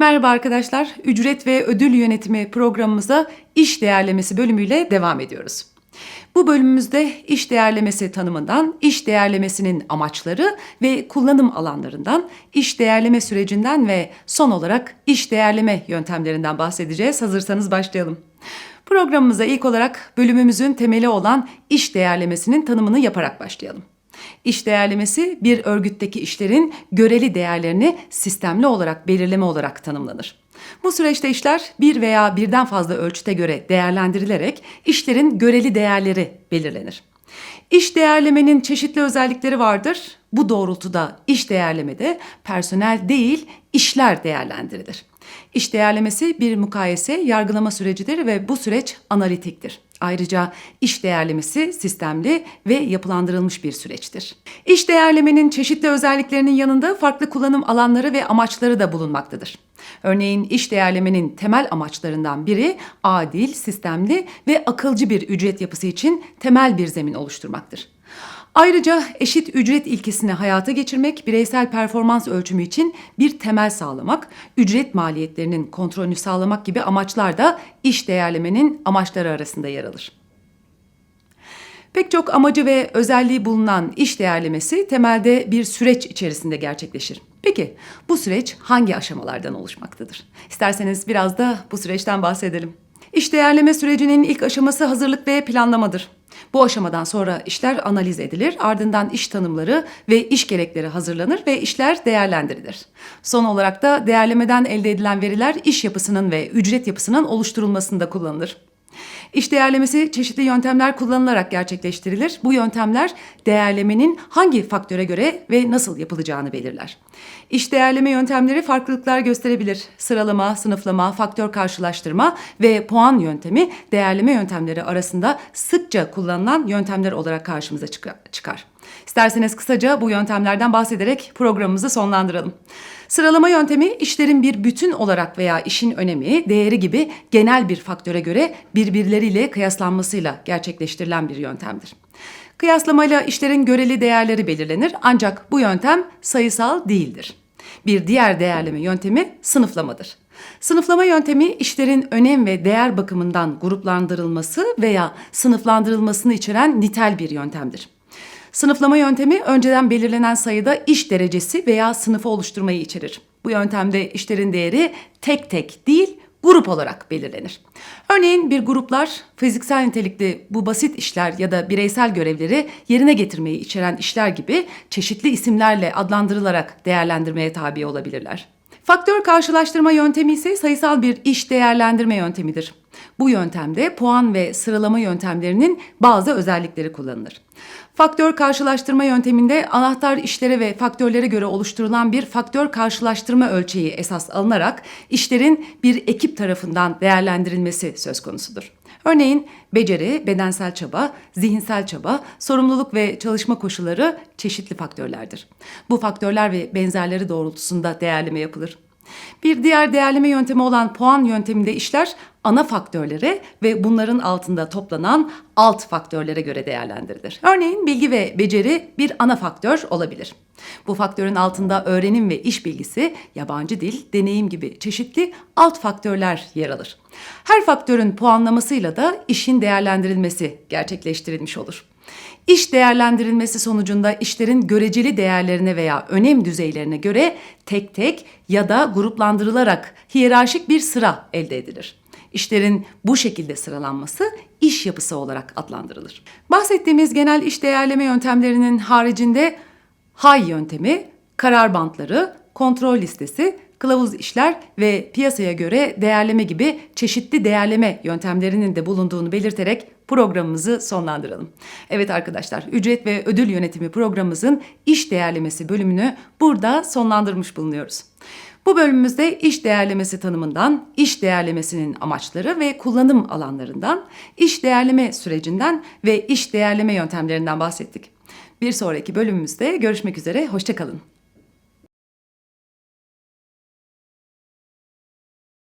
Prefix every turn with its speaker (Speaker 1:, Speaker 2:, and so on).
Speaker 1: Merhaba arkadaşlar. Ücret ve ödül yönetimi programımıza iş değerlemesi bölümüyle devam ediyoruz. Bu bölümümüzde iş değerlemesi tanımından, iş değerlemesinin amaçları ve kullanım alanlarından, iş değerleme sürecinden ve son olarak iş değerleme yöntemlerinden bahsedeceğiz. Hazırsanız başlayalım. Programımıza ilk olarak bölümümüzün temeli olan iş değerlemesinin tanımını yaparak başlayalım. İş değerlemesi bir örgütteki işlerin göreli değerlerini sistemli olarak belirleme olarak tanımlanır. Bu süreçte işler bir veya birden fazla ölçüte göre değerlendirilerek işlerin göreli değerleri belirlenir. İş değerlemenin çeşitli özellikleri vardır. Bu doğrultuda iş değerlemede personel değil, işler değerlendirilir. İş değerlemesi bir mukayese, yargılama sürecidir ve bu süreç analitiktir. Ayrıca iş değerlemesi sistemli ve yapılandırılmış bir süreçtir. İş değerlemenin çeşitli özelliklerinin yanında farklı kullanım alanları ve amaçları da bulunmaktadır. Örneğin iş değerlemenin temel amaçlarından biri adil, sistemli ve akılcı bir ücret yapısı için temel bir zemin oluşturmaktır. Ayrıca eşit ücret ilkesini hayata geçirmek, bireysel performans ölçümü için bir temel sağlamak, ücret maliyetlerinin kontrolünü sağlamak gibi amaçlar da iş değerlemenin amaçları arasında yer alır. Pek çok amacı ve özelliği bulunan iş değerlemesi temelde bir süreç içerisinde gerçekleşir. Peki bu süreç hangi aşamalardan oluşmaktadır? İsterseniz biraz da bu süreçten bahsedelim. İş değerleme sürecinin ilk aşaması hazırlık ve planlamadır. Bu aşamadan sonra işler analiz edilir, ardından iş tanımları ve iş gerekleri hazırlanır ve işler değerlendirilir. Son olarak da değerlemeden elde edilen veriler iş yapısının ve ücret yapısının oluşturulmasında kullanılır. İş değerlemesi çeşitli yöntemler kullanılarak gerçekleştirilir. Bu yöntemler değerlemenin hangi faktöre göre ve nasıl yapılacağını belirler. İş değerleme yöntemleri farklılıklar gösterebilir. Sıralama, sınıflama, faktör karşılaştırma ve puan yöntemi değerleme yöntemleri arasında sıkça kullanılan yöntemler olarak karşımıza çıkar. İsterseniz kısaca bu yöntemlerden bahsederek programımızı sonlandıralım. Sıralama yöntemi işlerin bir bütün olarak veya işin önemi, değeri gibi genel bir faktöre göre birbirleriyle kıyaslanmasıyla gerçekleştirilen bir yöntemdir. Kıyaslamayla işlerin göreli değerleri belirlenir ancak bu yöntem sayısal değildir. Bir diğer değerleme yöntemi sınıflamadır. Sınıflama yöntemi işlerin önem ve değer bakımından gruplandırılması veya sınıflandırılmasını içeren nitel bir yöntemdir. Sınıflama yöntemi önceden belirlenen sayıda iş derecesi veya sınıfı oluşturmayı içerir. Bu yöntemde işlerin değeri tek tek değil, grup olarak belirlenir. Örneğin bir gruplar fiziksel nitelikli bu basit işler ya da bireysel görevleri yerine getirmeyi içeren işler gibi çeşitli isimlerle adlandırılarak değerlendirmeye tabi olabilirler. Faktör karşılaştırma yöntemi ise sayısal bir iş değerlendirme yöntemidir. Bu yöntemde puan ve sıralama yöntemlerinin bazı özellikleri kullanılır. Faktör karşılaştırma yönteminde anahtar işlere ve faktörlere göre oluşturulan bir faktör karşılaştırma ölçeği esas alınarak işlerin bir ekip tarafından değerlendirilmesi söz konusudur. Örneğin beceri, bedensel çaba, zihinsel çaba, sorumluluk ve çalışma koşulları çeşitli faktörlerdir. Bu faktörler ve benzerleri doğrultusunda değerleme yapılır. Bir diğer değerleme yöntemi olan puan yönteminde işler ana faktörlere ve bunların altında toplanan alt faktörlere göre değerlendirilir. Örneğin bilgi ve beceri bir ana faktör olabilir. Bu faktörün altında öğrenim ve iş bilgisi, yabancı dil, deneyim gibi çeşitli alt faktörler yer alır. Her faktörün puanlamasıyla da işin değerlendirilmesi gerçekleştirilmiş olur. İş değerlendirilmesi sonucunda işlerin göreceli değerlerine veya önem düzeylerine göre tek tek ya da gruplandırılarak hiyerarşik bir sıra elde edilir. İşlerin bu şekilde sıralanması iş yapısı olarak adlandırılır. Bahsettiğimiz genel iş değerleme yöntemlerinin haricinde hay yöntemi, karar bantları, kontrol listesi, kılavuz işler ve piyasaya göre değerleme gibi çeşitli değerleme yöntemlerinin de bulunduğunu belirterek programımızı sonlandıralım. Evet arkadaşlar, ücret ve ödül yönetimi programımızın iş değerlemesi bölümünü burada sonlandırmış bulunuyoruz. Bu bölümümüzde iş değerlemesi tanımından, iş değerlemesinin amaçları ve kullanım alanlarından, iş değerleme sürecinden ve iş değerleme yöntemlerinden bahsettik. Bir sonraki bölümümüzde görüşmek üzere, hoşçakalın.